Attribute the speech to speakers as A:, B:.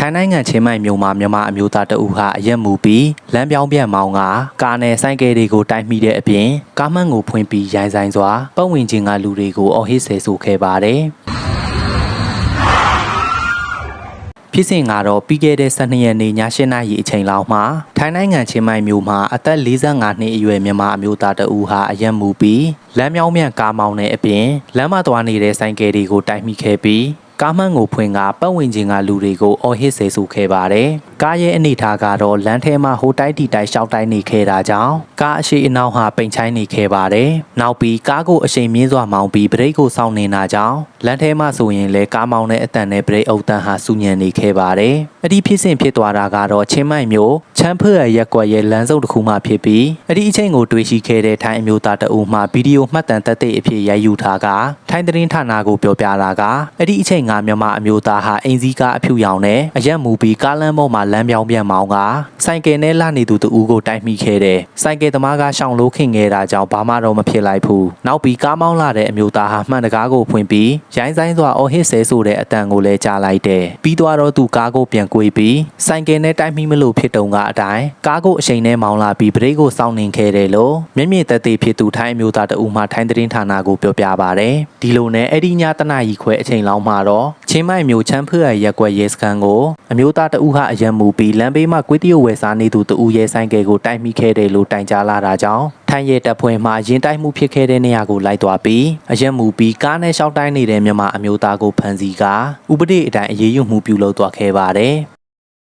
A: ထိုင်းနိုင်ငံချင်းမိုင်မြို့မှာမြန်မာအမျိုးသားတဦးဟာအရက်မူပြီးလမ်းပြောင်းပြန်မောင်းကကားနဲ့ဆိုင်ကယ်တွေကိုတိုက်မိတဲ့အပြင်ကားမှန်ကိုဖွင့်ပြီးရိုင်းဆိုင်စွာပတ်ဝန်းကျင်ကလူတွေကိုအော်ဟစ်ဆဲဆိုခဲ့ပါတယ်။ဖြစ်စဉ်ကတော့ပြီးခဲ့တဲ့12ရက်နေ့ည8နာရီအချိန်လောက်မှာထိုင်းနိုင်ငံချင်းမိုင်မြို့မှာအသက်45နှစ်အရွယ်မြန်မာအမျိုးသားတဦးဟာအရက်မူပြီးလမ်းမြောင်းမြန်ကားမောင်းတဲ့အပြင်လမ်းမသွားနေတဲ့ဆိုင်ကယ်တွေကိုတိုက်မိခဲ့ပြီး ကားမှန်ကိုဖွင့်ကပတ်ဝန်းကျင်ကလူတွေကိုအော်ဟစ်ဆဲဆိုခဲ့ပါတယ်။ ကားရဲ့အနေထားကတော့လမ်းထဲမှာဟိုတိုက်တီတိုက်ရှောက်တိုက်နေခဲ့တာကြောင့်ကားအရှိအနောက်ဟာပိန်ချိုင်းနေခဲ့ပါတယ်။နောက်ပြီးကားကိုအရှိန်မြင့်စွာမောင်းပြီးဘရိတ်ကိုစောင့်နေတာကြောင့်လမ်းထဲမှာဆိုရင်လည်းကားမောင်းတဲ့အတန်နဲ့ဘရိတ်အုပ်တန်းဟာစူညံနေခဲ့ပါတယ်။အဒီဖြစ်စဉ်ဖြစ်သွားတာကတော့ချင်းမိုင်မျိုးချမ်းဖွေရရက်ကွက်ရဲ့လမ်းစုံတစ်ခုမှဖြစ်ပြီးအဒီအချိန်ကိုတွေ့ရှိခဲ့တဲ့ထိုင်းအမျိုးသားတအူမှဗီဒီယိုမှတ်တမ်းသက်သေအဖြစ်ရိုက်ယူထားကထိုင်းသတင်းဌာနကိုပြောပြတာကအဒီအချိန်ကမြန်မာအမျိုးသားဟာအင်စည်းကားအဖြူရောင်နဲ့အရက်မူပြီးကားလမ်းပေါ်မှာလမ်းပြောင်းပြန်မောင်းကဆိုင်ကယ်နဲ့လာနေသူတအူကိုတိုက်မိခဲ့တဲ့ဆိုင်ကယ်သမားကရှောင်လို့ခင်ခဲ့တာကြောင့်ဘာမှတော့မဖြစ်လိုက်ဘူးနောက်ပြီးကားမောင်းလာတဲ့အမျိုးသားဟာမှန်တကားကိုဖွင့်ပြီးရိုင်းဆိုင်စွာအော်ဟစ်ဆဲဆိုတဲ့အတန်ကိုလည်းကြားလိုက်တယ်ပြီးသွားတော့သူကားကိုပြန်ကွေးပြီးဆိုင်ကယ်နဲ့တိုက်မိမလို့ဖြစ်တုံကအတိုင်းကားကိုအချိန်နဲ့မောင်းလာပြီးဘရိတ်ကိုစောင့်နေခဲ့တယ်လို့မျက်မြင်သက်သေဖြစ်သူထိုင်းအမျိုးသားတအူမှထိုင်းသတင်းဌာနကိုပြောပြပါတယ်ဒီလိုနဲ့အဲ့ဒီညတနာရီခွဲအချိန်လောက်မှာတော့ချင်းမိုင်မျိုးချမ်းဖွေရရက်ကွက်ရဲစခန်းကိုအမျိုးသားတအူဟာအယံမူပြီးလမ်းဘေးမှာကွေးတရုပ်ဝယ်စားနေသူတအူရဲဆိုင်ကယ်ကိုတိုက်မိခဲ့တယ်လို့တိုင်ကြားလာတာကြောင့်ထိုင်းရဲတပ်ဖွဲ့မှရင်တိုက်မှုဖြစ်ခဲ့တဲ့နေရာကိုလိုက်သွားပြီးအယံမူပြီးကားနဲ့ရှောက်တိုင်းနေတဲ့မြန်မာအမျိုးသားကိုဖမ်းဆီးကဥပဒေအတိုင်းအရေးယူမှုပြုလုပ်သွားခဲ့ပါတယ်